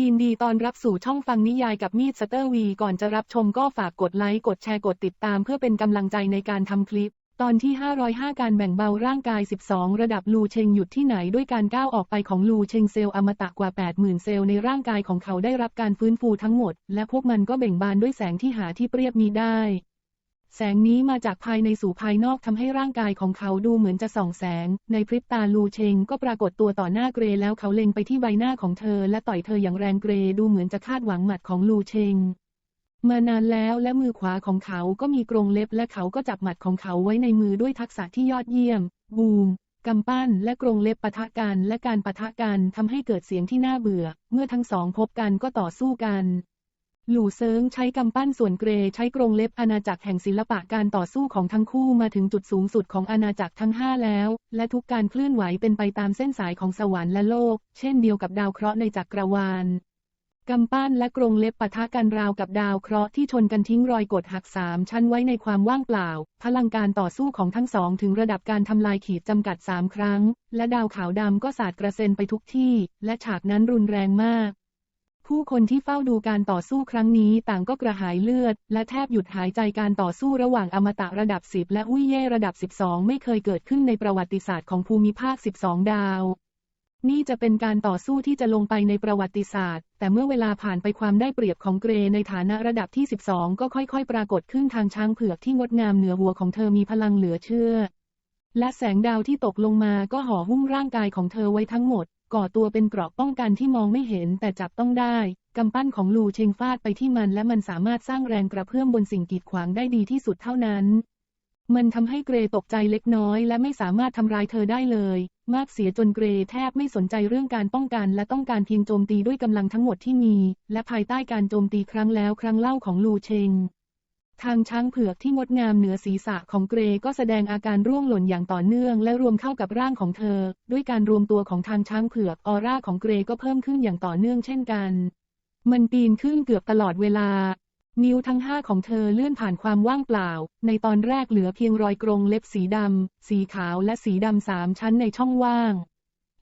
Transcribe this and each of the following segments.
ยินดีตอนรับสู่ช่องฟังนิยายกับมีดสเตอร์วี ก่อนจะรับชมก็ฝากกดไลค์ กดแชร์ กดติดตามเพื่อเป็นกำลังใจในการทำคลิป ตอนที่ 505 การแบ่งเบาร่างกาย 12 ระดับลูเชงหยุดที่ไหนด้วยการก้าวออกไปของลูเชงเซลล์อมตะกว่า 80,000 เซลล์ในร่างกายของเขาได้รับการฟื้นฟูทั้งหมด และพวกมันก็เบ่งบานด้วยแสงที่หาที่เปรียบมีได้ แสงนี้มาจากภายในสู่ภายนอกทำให้ร่างกายของเขาดูเหมือนจะส่องแสง ในพริบตาลูเชงก็ปรากฏตัวต่อหน้าเกรแล้วเขาเล็งไปที่ใบหน้าของเธอและต่อยเธออย่างแรงเกรดูเหมือนจะคาดหวังหมัดของลูเชงมานานแล้วและมือขวาของเขาก็มีกรงเล็บและเขาก็จับหมัดของเขาไว้ในมือด้วยทักษะที่ยอดเยี่ยม บูม กำปั้น และกรงเล็บปะทะกันและการปะทะกันทำให้เกิดเสียงที่น่าเบื่อ เมื่อทั้งสองพบกันก็ต่อสู้กัน หลู่เซิงใช้กำปั้นส่วนเกรใช้กรงเล็บอาณาจักรแห่งศิลปะการต่อสู้ของทั้งคู่มาถึงจุดสูงสุดของอาณาจักรทั้งห้าแล้ว และทุกการเคลื่อนไหวเป็นไปตามเส้นสายของสวรรค์และโลก เช่นเดียวกับดาวเคราะห์ในจักรวาลกำปั้นและกรงเล็บปะทะกันราวกับดาวเคราะห์ที่ชนกันทิ้งรอยกดหักสามชั้นไว้ในความว่างเปล่า พลังการต่อสู้ของทั้งสองถึงระดับการทำลายขีดจำกัดสามครั้ง และดาวขาวดำก็สาดกระเซ็นไปทุกที่ และฉากนั้นรุนแรงมาก ผู้คนที่เฝ้าดูการต่อสู้ครั้งนี้ต่างก็กระหายเลือด และแทบหยุดหายใจการต่อสู้ระหว่างอมตะระดับ 10 และอุ้ยเย่ระดับ 12 ไม่เคยเกิดขึ้นในประวัติศาสตร์ของภูมิภาค 12 ดาว นี่จะเป็นการต่อสู้ที่จะลงไปในประวัติศาสตร์ แต่เมื่อเวลาผ่านไปความได้เปรียบของเกรในฐานะระดับที่ 12 ก็ค่อยๆ ปรากฏขึ้นทางช้างเผือกที่งดงามเหนือหัวของเธอมีพลังเหลือเชื่อ และแสงดาวที่ตกลงมาก็ห่อหุ้มร่างกายของเธอไว้ทั้งหมด ก่อตัวเป็นเกราะป้องกันที่มองไม่เห็นแต่จับต้องได้ กำปั้นของลูเชงฟาดไปที่มันและมันสามารถสร้างแรงกระเพื่อมบนสิ่งกีดขวางได้ดีที่สุดเท่านั้น มันทำให้เกรตกใจเล็กน้อยและไม่สามารถทำร้ายเธอได้เลย มากเสียจนเกรแทบไม่สนใจเรื่องการป้องกันและต้องการเพียงโจมตีด้วยกำลังทั้งหมดที่มี และภายใต้การโจมตีครั้งแล้วครั้งเล่าของลูเชง ทางช้างเผือกที่งดงามเหนือศีรษะของเกรก็แสดงอาการร่วงหล่นอย่างต่อเนื่องและรวมเข้ากับร่างของเธอ ด้วยการรวมตัวของทางช้างเผือกออร่าของเกรก็เพิ่มขึ้นอย่างต่อเนื่องเช่นกัน มันปีนขึ้นเกือบตลอดเวลา นิ้วทั้งห้าของเธอเลื่อนผ่านความว่างเปล่า ในตอนแรกเหลือเพียงรอยกรงเล็บสีดำสีขาวและสีดำสามชั้นในช่องว่าง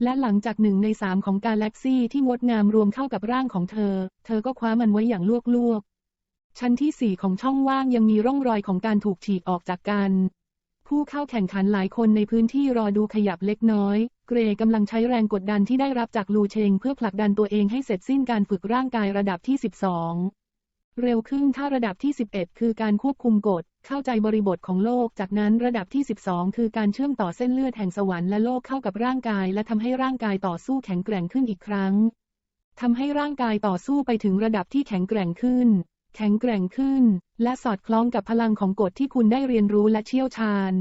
และหลังจากหนึ่งในสามของกาแล็กซี่ที่งดงามรวมเข้ากับร่างของเธอ เธอก็คว้ามันไว้อย่างลวกๆ ชั้นที่สี่ของช่องว่างยังมีร่องรอยของการถูกฉีกออกจากกัน ผู้เข้าแข่งขันหลายคนในพื้นที่รอดูขยับเล็กน้อย เกรกำลังใช้แรงกดดันที่ได้รับจากลูเชงเพื่อผลักดันตัวเองให้เสร็จสิ้นการฝึกร่างกายระดับที่ 12 เร็วขึ้นถ้าระดับที่ 11 คือการควบคุมกฎ เข้าใจบริบทของโลก จากนั้นระดับที่ 12 คือการเชื่อมต่อเส้นเลือดแห่งสวรรค์และโลกเข้ากับร่างกาย และทำให้ร่างกายต่อสู้แข็งแกร่งขึ้นอีกครั้งทำให้ร่างกายต่อสู้ไปถึงระดับที่แข็งแกร่งขึ้น แข็งแกร่งขึ้น และสอดคล้องกับพลังของกฎที่คุณได้เรียนรู้และเชี่ยวชาญ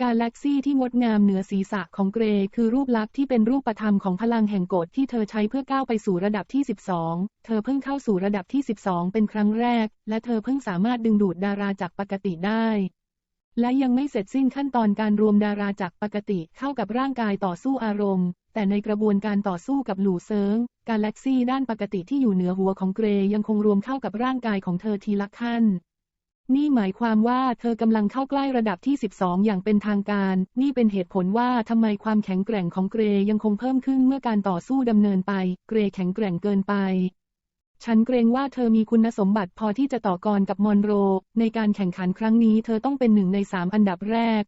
กาแล็กซี่ที่งดงามเหนือศีรษะของเกรคือรูปลักษณ์ที่เป็นรูปธรรมของพลังแห่งกฎที่เธอใช้เพื่อก้าวไปสู่ระดับที่ 12 เธอเพิ่งเข้าสู่ระดับที่ 12 เป็นครั้งแรก และเธอเพิ่งสามารถดึงดูดดาราจากปกติได้และยังไม่เสร็จสิ้นขั้นตอนการรวมดาราจากปกติเข้ากับร่างกายต่อสู้อารมณ์ แต่ในกระบวนการต่อสู้กับหลู่เซิงกาแล็กซี่ด้านปกติที่อยู่เหนือหัวของเกรยังคงรวมเข้ากับร่างกายของเธอทีละขั้น นี่หมายความว่าเธอกำลังเข้าใกล้ระดับที่ 12 อย่างเป็นทางการ นี่เป็นเหตุผลว่าทำไมความแข็งแกร่งของเกรยังคงเพิ่มขึ้นเมื่อการต่อสู้ดำเนินไป เกรยแข็งแกร่งเกินไปฉันเกรงว่าเธอมีคุณสมบัติพอที่จะต่อกรกับมอนโร ในการแข่งขันครั้งนี้เธอต้องเป็นหนึ่งในสามอันดับแรก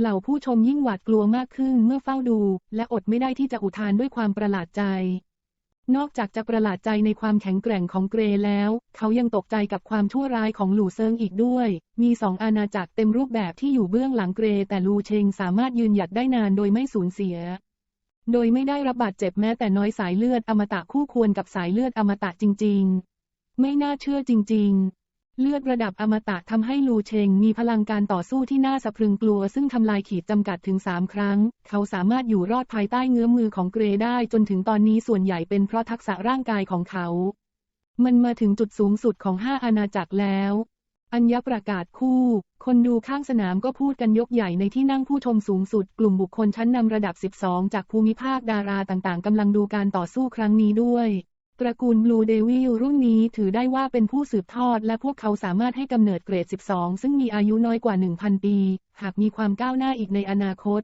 เหล่าผู้ชมยิ่งหวาดกลัวมากขึ้นเมื่อเฝ้าดู และอดไม่ได้ที่จะอุทานด้วยความประหลาดใจ นอกจากจะประหลาดใจในความแข็งแกร่งของเกรแล้ว เขายังตกใจกับความชั่วร้ายของหลู่เซิงอีกด้วย มีสองอาณาจักรเต็มรูปแบบที่อยู่เบื้องหลังเกร แต่ลูเชงสามารถยืนหยัดได้นานโดยไม่สูญเสีย โดยไม่ได้รับบาดเจ็บแม้แต่น้อยสายเลือดอมตะคู่ควรกับสายเลือดอมตะจริง ๆ ไม่น่าเชื่อจริง ๆ เลือดระดับอมตะทำให้ลูเชงมีพลังการต่อสู้ที่น่าสะพรึงกลัว ซึ่งทำลายขีดจำกัดถึงสามครั้ง เขาสามารถอยู่รอดภายใต้เงื้อมมือของเกรได้จนถึงตอนนี้ส่วนใหญ่เป็นเพราะทักษะร่างกายของเขา มันมาถึงจุดสูงสุดของห้าอาณาจักรแล้ว อัญญประกาศคู่ คนดูข้างสนามก็พูดกันยกใหญ่ในที่นั่งผู้ชมสูงสุด กลุ่มบุคคลชั้นนำระดับ 12 จากภูมิภาคดาราต่างๆกำลังดูการต่อสู้ครั้งนี้ด้วย ตระกูลบลูเดวิลรุ่นนี้ถือได้ว่าเป็นผู้สืบทอดและพวกเขาสามารถให้กำเนิดเกรด 12 ซึ่งมีอายุน้อยกว่า 1,000 ปี หากมีความก้าวหน้าอีกในอนาคต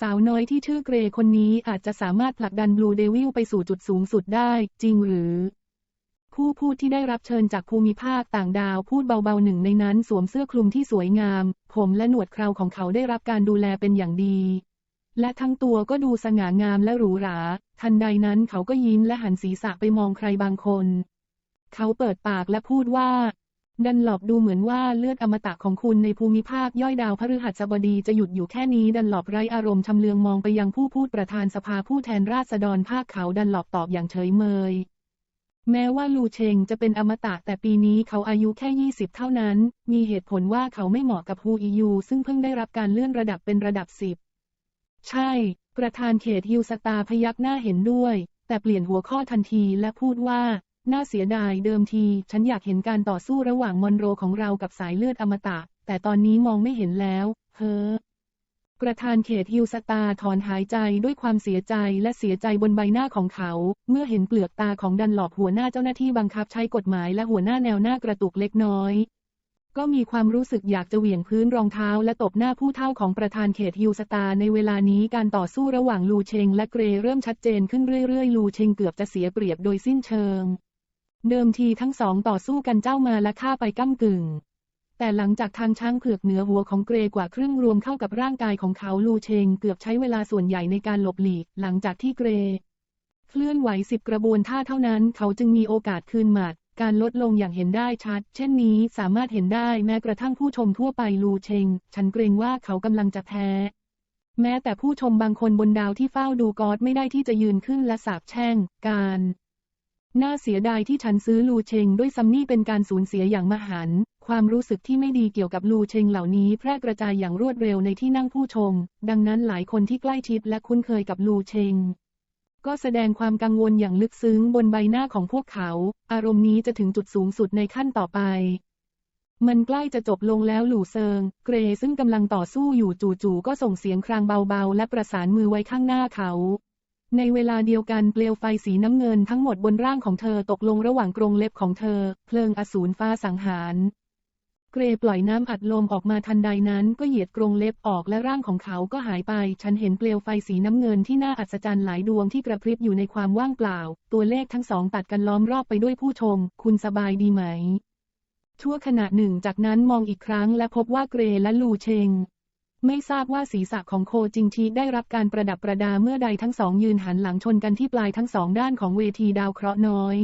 สาวน้อยที่ชื่อเกรคนนี้อาจจะสามารถผลักดันบลูเดวิลไปสู่จุดสูงสุดได้จริงหรือ ผู้พูดที่ได้รับเชิญจากภูมิภาคต่างดาวพูดเบาๆหนึ่งในนั้นสวมเสื้อคลุมที่สวยงาม ผมและหนวดเคราของเขาได้รับการดูแลเป็นอย่างดี และทั้งตัวก็ดูสง่างามและหรูหรา ทันใดนั้นเขาก็ยิ้มและหันศีรษะไปมองใครบางคน เขาเปิดปากและพูดว่า ดันหลอบดูเหมือนว่าเลือดอมตะของคุณในภูมิภาคย่อยดาวพฤหัสบดีจะหยุดอยู่แค่นี้ดันหลอบไรอารมณ์ชำเลืองมองไปยังผู้พูดประธานสภาผู้แทนราษฎรภาคเขาดันหลอบตอบอย่างเฉยเมยแม้ว่าลูเชงจะเป็นอมตะแต่ปีนี้เขาอายุแค่ 20 เท่านั้น มีเหตุผลว่าเขาไม่เหมาะกับฮูอียูซึ่งเพิ่งได้รับการเลื่อนระดับเป็นระดับ 10 ใช่ ประธานเขตฮิวสตาพยักหน้าเห็นด้วย แต่เปลี่ยนหัวข้อทันทีและพูดว่า น่าเสียดายเดิมที ฉันอยากเห็นการต่อสู้ระหว่างมอนโรของเรากับสายเลือดอมตะ แต่ตอนนี้มองไม่เห็นแล้ว เฮ้อประธานเขตฮิวสตาถอนหายใจด้วยความเสียใจและเสียใจบนใบหน้าของเขา เมื่อเห็นเปลือกตาของดันหลอบหัวหน้าเจ้าหน้าที่บังคับใช้กฎหมายและหัวหน้าแนวหน้ากระตุกเล็กน้อย ก็มีความรู้สึกอยากจะเหวี่ยงพื้นรองเท้าและตบหน้าผู้เท่าของประธานเขตฮิวสตาในเวลานี้การต่อสู้ระหว่างลูเชงและเกรเริ่มชัดเจนขึ้นเรื่อยๆ ลูเชงเกือบจะเสียเปรียบโดยสิ้นเชิง เดิมทีทั้งสองต่อสู้กันเจ้ามาและฆ่าไปก้ากึ่ง แต่หลังจากทางช้างเผือกเหนือหัวของเกรกว่าครึ่งรวมเข้ากับร่างกายของเขาลูเชงเกือบใช้เวลาส่วนใหญ่ในการหลบหลีก หลังจากที่เกรเคลื่อนไหวสิบกระบวนท่าเท่านั้น เขาจึงมีโอกาสคืนหมัด การลดลงอย่างเห็นได้ชัด เช่นนี้สามารถเห็นได้แม้กระทั่งผู้ชมทั่วไปลูเชง ฉันเกรงว่าเขากำลังจะแพ้ แม้แต่ผู้ชมบางคนบนดาวที่เฝ้าดูกอดไม่ได้ที่จะยืนขึ้นและสาบแช่ง การน่าเสียดายที่ฉันซื้อลูเชงด้วยซัมนี่เป็นการสูญเสียอย่างมหันต์ความรู้สึกที่ไม่ดีเกี่ยวกับลูเชงเหล่านี้แพร่กระจายอย่างรวดเร็วในที่นั่งผู้ชม ดังนั้นหลายคนที่ใกล้ชิดและคุ้นเคยกับลูเชง ก็แสดงความกังวลอย่างลึกซึ้งบนใบหน้าของพวกเขา อารมณ์นี้จะถึงจุดสูงสุดในขั้นต่อไป มันใกล้จะจบลงแล้วหลู่เซิง เกรซึ่งกำลังต่อสู้อยู่จู่ๆก็ส่งเสียงครางเบาๆ และประสานมือไว้ข้างหน้าเขา ในเวลาเดียวกันเปลวไฟสีน้ำเงินทั้งหมดบนร่างของเธอตกลงระหว่างกรงเล็บของเธอ เพลิงอสูรฟ้าสังหาร เกรปล่อยน้ำอัดลมออกมาทันใดนั้นก็เหยียดกรงเล็บออกและร่างของเขาก็หายไป ฉันเห็นเปลวไฟสีน้ำเงินที่น่าอัศจรรย์หลายดวงที่กระพริบอยู่ในความว่างเปล่า ตัวเลขทั้งสองตัดกันล้อมรอบไปด้วยผู้ชม คุณสบายดีไหมชั่วขณะหนึ่งจากนั้นมองอีกครั้งและพบว่าเกรและลูเชงไม่ทราบว่าศีรษะของโคจิงชีได้รับการประดับประดาเมื่อใดทั้งสองยืนหันหลังชนกันที่ปลายทั้งสองด้านของเวทีดาวเคราะห์น้อย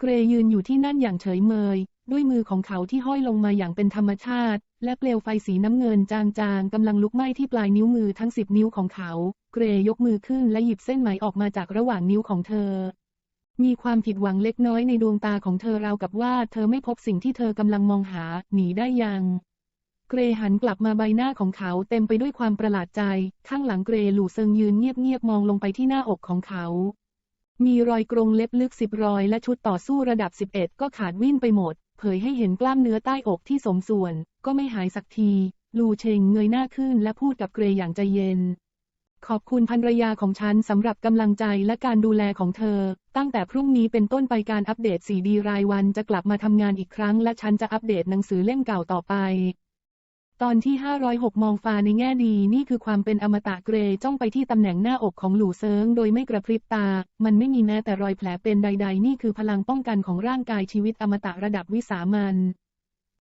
เกรยืนอยู่ที่นั่นอย่างเฉยเมย ด้วยมือของเขาที่ห้อยลงมาอย่างเป็นธรรมชาติ และเปลวไฟสีน้ำเงินจางๆกำลังลุกไหม้ที่ปลายนิ้วมือทั้งสิบนิ้วของเขา เกรยกมือขึ้นและหยิบเส้นไหมออกมาจากระหว่างนิ้วของเธอ มีความผิดหวังเล็กน้อยในดวงตาของเธอราวกับว่าเธอไม่พบสิ่งที่เธอกำลังมองหา หนีได้ยังเกรหันกลับมาใบหน้าของเขาเต็มไปด้วยความประหลาดใจ ข้างหลังเกรหลู่เซิงยืนเงียบๆมองลงไปที่หน้าอกของเขา มีรอยกรงเล็บลึกสิบรอยและชุดต่อสู้ระดับ11ก็ขาดวิ่นไปหมด เผยให้เห็นกล้ามเนื้อใต้อกที่สมส่วน ก็ไม่หายสักที ลูเชงเงยหน้าขึ้นและพูดกับเกรย์อย่างใจเย็น ขอบคุณภรรยาของฉันสำหรับกำลังใจและการดูแลของเธอ ตั้งแต่พรุ่งนี้เป็นต้นไปการอัปเดตสีดีรายวันจะกลับมาทำงานอีกครั้ง และฉันจะอัปเดตหนังสือเล่มเก่าต่อไป ตอนที่ 506 มองฟ้าในแง่ดีนี่คือความเป็นอมตะเกรจ้องไปที่ตำแหน่งหน้าอกของหลู่เซิงโดยไม่กระพริบตา มันไม่มีแม้แต่รอยแผลเป็นใด ๆ นี่คือพลังป้องกันของร่างกายชีวิตอมตะระดับวิสามัน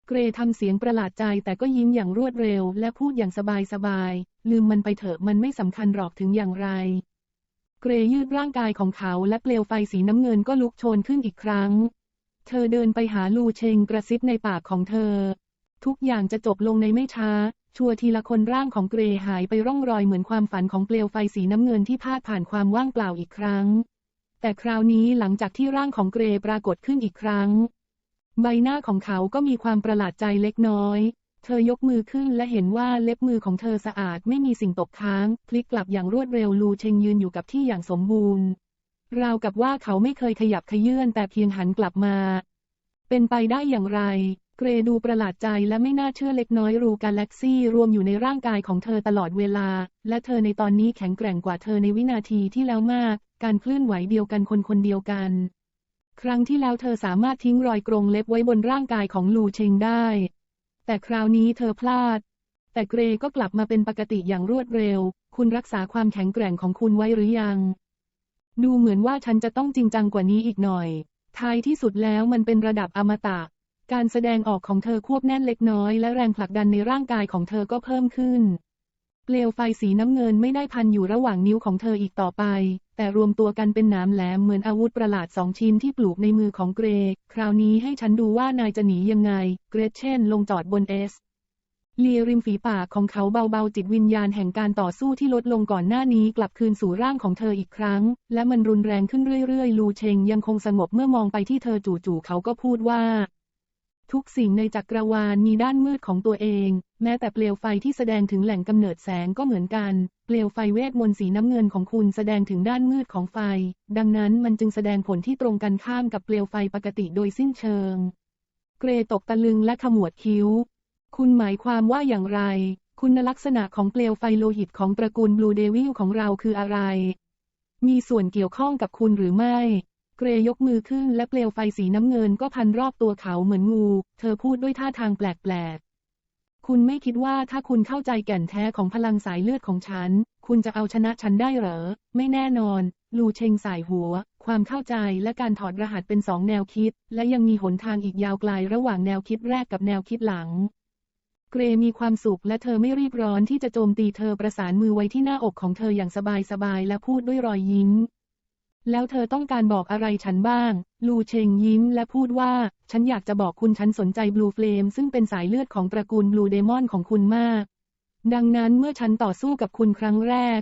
เกรทำเสียงประหลาดใจแต่ก็ยิ้มอย่างรวดเร็ว และพูดอย่างสบายๆ ลืมมันไปเถอะมันไม่สำคัญหรอกถึงอย่างไร เกรยืดร่างกายของเขาและเปลวไฟสีน้ำเงินก็ลุกโชนขึ้นอีกครั้ง เธอเดินไปหาลูเชงกระซิบในปากของเธอ ทุกอย่างจะจบลงในไม่ช้า ชัวร์ทีละคนร่างของเกรหายไปร่องรอยเหมือนความฝันของเปลวไฟสีน้ำเงินที่พาดผ่านความว่างเปล่าอีกครั้ง แต่คราวนี้หลังจากที่ร่างของเกรปรากฏขึ้นอีกครั้ง ใบหน้าของเขาก็มีความประหลาดใจเล็กน้อยเธอยกมือขึ้นและเห็นว่าเล็บมือของเธอสะอาดไม่มีสิ่งตกค้าง พลิกกลับอย่างรวดเร็วลูเชงยืนอยู่กับที่อย่างสมบูรณ์ ราวกับว่าเขาไม่เคยขยับขยื่นแต่เพียงหันกลับมา เป็นไปได้อย่างไร เกรดูประหลาดใจและไม่น่าเชื่อเล็กน้อยรูกาแล็กซี่รวมอยู่ในร่างกายของเธอตลอดเวลา และเธอในตอนนี้แข็งแกร่งกว่าเธอในวินาทีที่แล้วมาก การเคลื่อนไหวเดียวกันคนคนเดียวกัน ครั้งที่แล้วเธอสามารถทิ้งรอยกรงเล็บไว้บนร่างกายของลูเชงได้ แต่คราวนี้เธอพลาด แต่เกรก็กลับมาเป็นปกติอย่างรวดเร็ว คุณรักษาความแข็งแกร่งของคุณไว้หรือยัง ดูเหมือนว่าฉันจะต้องจริงจังกว่านี้อีกหน่อยท้ายที่สุดแล้วมันเป็นระดับอมตะ การแสดงออกของเธอควบแน่นเล็กน้อย และแรงผลักดันในร่างกายของเธอก็เพิ่มขึ้น เปลวไฟสีน้ำเงินไม่ได้พันอยู่ระหว่างนิ้วของเธออีกต่อไป แต่รวมตัวกันเป็นหนามแหลมเหมือนอาวุธประหลาดสองชิ้นที่ปลูกในมือของเกร คราวนี้ให้ฉันดูว่านายจะหนียังไง เกรเช่นลงจอดบนเอสเลียริมฝีปากของเขาเบาๆจิตวิญญาณแห่งการต่อสู้ที่ลดลงก่อนหน้านี้กลับคืนสู่ร่างของเธออีกครั้ง และมันรุนแรงขึ้นเรื่อยๆ ลูเชงยังคงสงบเมื่อมองไปที่เธอจู่ๆเขาก็พูดว่า ทุกสิ่งในจักรวาลมีด้านมืดของตัวเอง แม้แต่เปลวไฟที่แสดงถึงแหล่งกำเนิดแสงก็เหมือนกัน เปลวไฟเวทมนต์สีน้ำเงินของคุณแสดงถึงด้านมืดของไฟ ดังนั้นมันจึงแสดงผลที่ตรงกันข้ามกับเปลวไฟปกติโดยสิ้นเชิง เกรตกตะลึงและขมวดคิ้ว คุณหมายความว่าอย่างไร คุณลักษณะของเปลวไฟโลหิตของตระกูลบลูเดวิลของเราคืออะไร มีส่วนเกี่ยวข้องกับคุณหรือไม่ เกรยกมือขึ้นและเปลวไฟสีน้ำเงินก็พันรอบตัวเขาเหมือนงู เธอพูดด้วยท่าทางแปลกๆ คุณไม่คิดว่าถ้าคุณเข้าใจแก่นแท้ของพลังสายเลือดของฉัน คุณจะเอาชนะฉันได้เหรอ ไม่แน่นอน ลูเชงสายหัว ความเข้าใจและการถอดรหัสเป็นสองแนวคิด และยังมีหนทางอีกยาวไกลระหว่างแนวคิดแรกกับแนวคิดหลังเกรมีความสุขและเธอไม่รีบร้อนที่จะโจมตีเธอประสานมือไว้ที่หน้าอกของเธออย่างสบายๆและพูดด้วยรอยยิ้ม แล้วเธอต้องการบอกอะไรฉันบ้าง ลูเชงยิ้มและพูดว่า ฉันอยากจะบอกคุณฉันสนใจบลูเฟลมซึ่งเป็นสายเลือดของตระกูลบลูเดมอนของคุณมาก ดังนั้นเมื่อฉันต่อสู้กับคุณครั้งแรก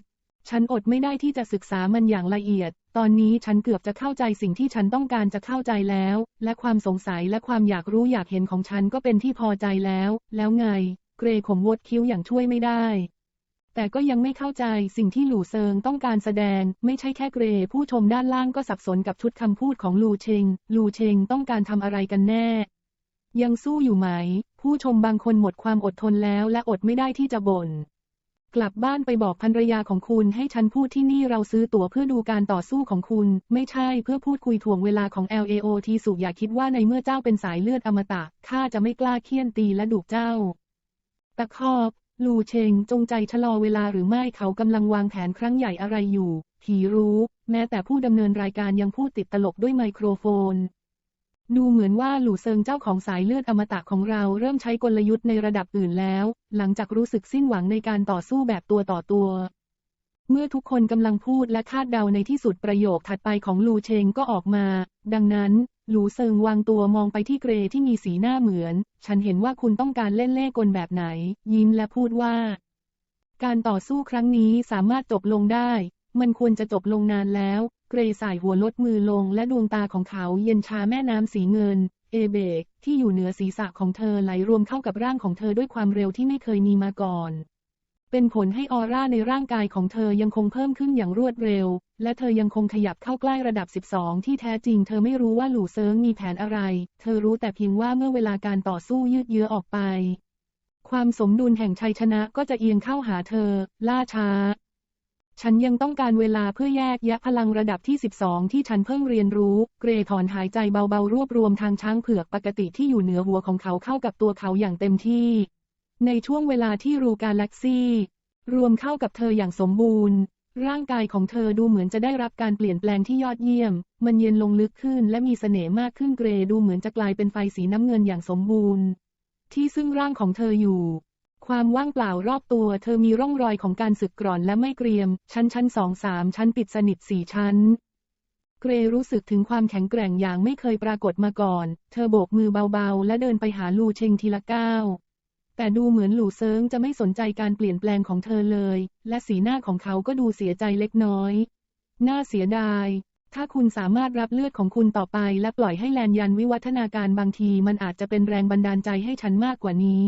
ฉันอดไม่ได้ที่จะศึกษามันอย่างละเอียด ตอนนี้ฉันเกือบจะเข้าใจสิ่งที่ฉันต้องการจะเข้าใจแล้ว และความสงสัยและความอยากรู้อยากเห็นของฉันก็เป็นที่พอใจแล้ว แล้วไง เกรขมวดคิ้วอย่างช่วยไม่ได้ แต่ก็ยังไม่เข้าใจสิ่งที่หลู่เซิงต้องการแสดง ไม่ใช่แค่เกร ผู้ชมด้านล่างก็สับสนกับชุดคำพูดของลูเชง ลูเชงต้องการทำอะไรกันแน่ ยังสู้อยู่ไหม ผู้ชมบางคนหมดความอดทนแล้วและอดไม่ได้ที่จะบ่นกลับบ้านไปบอกภรรยาของคุณให้ฉันพูดที่นี่เราซื้อตั๋วเพื่อดูการต่อสู้ของคุณ ไม่ใช่เพื่อพูดคุยถ่วงเวลาของ LAO ทีสุอย่าคิดว่าในเมื่อเจ้าเป็นสายเลือดอมตะข้าจะไม่กล้าเคี่ยนตีและดุเจ้า ตะคอบ ลูเชงจงใจชะลอเวลาหรือไม่เขากำลังวางแผนครั้งใหญ่อะไรอยู่ ผีรู้ แม้แต่ผู้ดำเนินรายการยังพูดติดตลกด้วยไมโครโฟน ดูเหมือนว่าหลู่เซิงเจ้าของสายเลือดอมตะของเราเริ่มใช้กลยุทธ์ในระดับอื่นแล้ว หลังจากรู้สึกสิ้นหวังในการต่อสู้แบบตัวต่อตัว เมื่อทุกคนกำลังพูดและคาดเดาในที่สุดประโยคถัดไปของลูเชงก็ออกมา ดังนั้น หลูเซิงวางตัวมองไปที่เกรที่มีสีหน้าเหมือน ฉันเห็นว่าคุณต้องการเล่นเล่กลแบบไหน ยิ้มและพูดว่า การต่อสู้ครั้งนี้สามารถจบลงได้ มันควรจะจบลงนานแล้ว เกรสายหัวลดมือลงและดวงตาของเขาเย็นชาแม่น้ำสีเงิน เอเบกที่อยู่เหนือศีรษะของเธอไหลรวมเข้ากับร่างของเธอด้วยความเร็วที่ไม่เคยมีมาก่อน เป็นผลให้ออร่าในร่างกายของเธอยังคงเพิ่มขึ้นอย่างรวดเร็ว และเธอยังคงขยับเข้าใกล้ระดับ 12 ที่แท้จริงเธอไม่รู้ว่าหลู่เซิงมีแผนอะไร เธอรู้แต่เพียงว่าเมื่อเวลาการต่อสู้ยืดเยื้อออกไป ความสมดุลแห่งชัยชนะก็จะเอียงเข้าหาเธอ ล่าช้า ฉันยังต้องการเวลาเพื่อแยกแยะพลังระดับที่ 12 ที่ฉันเพิ่งเรียนรู้ เกรถอนหายใจเบาๆรวบรวมทางช้างเผือกปกติที่อยู่เหนือหัวของเขาเข้ากับตัวเขาอย่างเต็มที่ ในช่วงเวลาที่รูกาแล็กซี่ รวมเข้ากับเธออย่างสมบูรณ์ ร่างกายของเธอดูเหมือนจะได้รับการเปลี่ยนแปลงที่ยอดเยี่ยม มันเย็นลงลึกขึ้นและมีเสน่ห์มากขึ้นเกรดูเหมือนจะกลายเป็นไฟสีน้ำเงินอย่างสมบูรณ์ ที่ซึ่งร่างของเธออยู่ ความว่างเปล่ารอบตัว เธอมีร่องรอยของการสึกกร่อนและไม่เกรียม ชั้นชั้นสองสามชั้นปิดสนิทสี่ชั้นเกรรู้สึกถึงความแข็งแกร่งอย่างไม่เคยปรากฏมาก่อน เธอโบกมือเบาๆ และเดินไปหาลูเชงทีละก้าว แต่ดูเหมือนหลู่เซิงจะไม่สนใจการเปลี่ยนแปลงของเธอเลย และสีหน้าของเขาก็ดูเสียใจเล็กน้อย น่าเสียดาย ถ้าคุณสามารถรับเลือดของคุณต่อไป และปล่อยให้แลนยันวิวัฒนาการบางทีมันอาจจะเป็นแรงบันดาลใจให้ฉันมากกว่านี้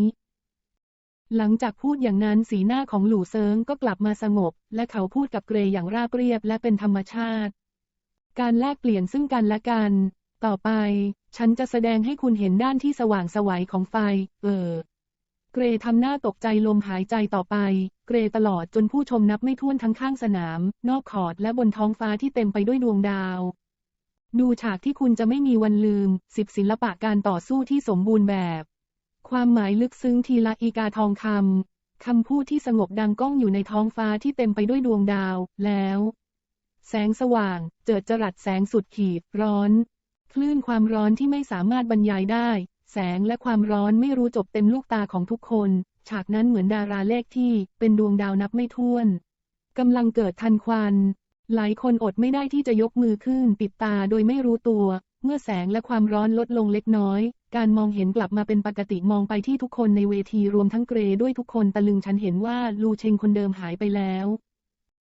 หลังจากพูดอย่างนั้นสีหน้าของหลู่เซิงก็กลับมาสงบ และเขาพูดกับเกรอย่างราบเรียบและเป็นธรรมชาติ การแลกเปลี่ยนซึ่งกันและกัน ต่อไป ฉันจะแสดงให้คุณเห็นด้านที่สว่างสวัยของไฟ เออ เกรทำหน้าตกใจลมหายใจต่อไป เกรตลอดจนผู้ชมนับไม่ถ้วนทั้งข้างสนาม นอกขอดและบนท้องฟ้าที่เต็มไปด้วยดวงดาว ดูฉากที่คุณจะไม่มีวันลืม สิบศิลปะการต่อสู้ที่สมบูรณ์แบบ ความหมายลึกซึ้งทีละอีกาทองคำ คำพูดที่สงบดังก้องอยู่ในท้องฟ้าที่เต็มไปด้วยดวงดาว แล้ว แสงสว่าง เจิดจรัสแสงสุดขีด ร้อน คลื่นความร้อนที่ไม่สามารถบรรยายได้ แสงและความร้อนไม่รู้จบเต็มลูกตาของทุกคน ฉากนั้นเหมือนดาราเลขที่เป็นดวงดาวนับไม่ถ้วนกำลังเกิดทันควัน หลายคนอดไม่ได้ที่จะยกมือขึ้นปิดตาโดยไม่รู้ตัว เมื่อแสงและความร้อนลดลงเล็กน้อย การมองเห็นกลับมาเป็นปกติมองไปที่ทุกคนในเวทีรวมทั้งเกรด้วยทุกคนตะลึงฉันเห็นว่าลูเชงคนเดิมหายไปแล้ว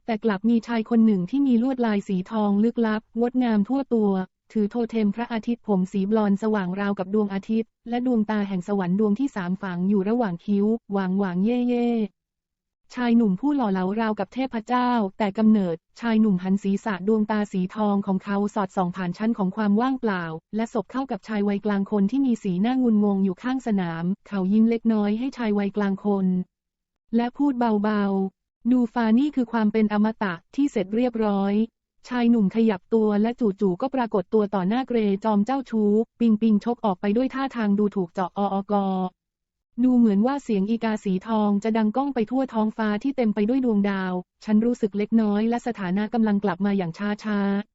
แต่กลับมีชายคนหนึ่งที่มีลวดลายสีทองลึกลับงดงามทั่วตัว ถือโทเทมพระอาทิตย์ผมสีบลอนสว่างราวกับดวงอาทิตย์ และดวงตาแห่งสวรรค์ดวงที่สามฝังอยู่ระหว่างคิ้ว หวางหวางเย่เย่ชายหนุ่มผู้หล่อเหลาราวกับเทพเจ้า แต่กำเนิด ชายหนุ่มหันศีรษะดวงตาสีทองของเขาสอดส่องผ่านชั้นของความว่างเปล่า และสบเข้ากับชายวัยกลางคนที่มีสีหน้างุนงงอยู่ข้างสนาม เขายิ้มเล็กน้อยให้ชายวัยกลางคน และพูดเบาๆ ดูฟานี่คือความเป็นอมตะที่เสร็จเรียบร้อย ชายหนุ่มขยับตัวและจู่ๆก็ปรากฏตัวต่อหน้าเกรจอมเจ้าชู้ ปิงปิงชกออกไปด้วยท่าทางดูถูกเจาะออกดูเหมือนว่าเสียงอีกาสีทองจะดังก้องไปทั่วท้องฟ้าที่เต็มไปด้วยดวงดาว ฉันรู้สึกเล็กน้อยและสถานะกำลังกลับมาอย่างช้าช้าๆ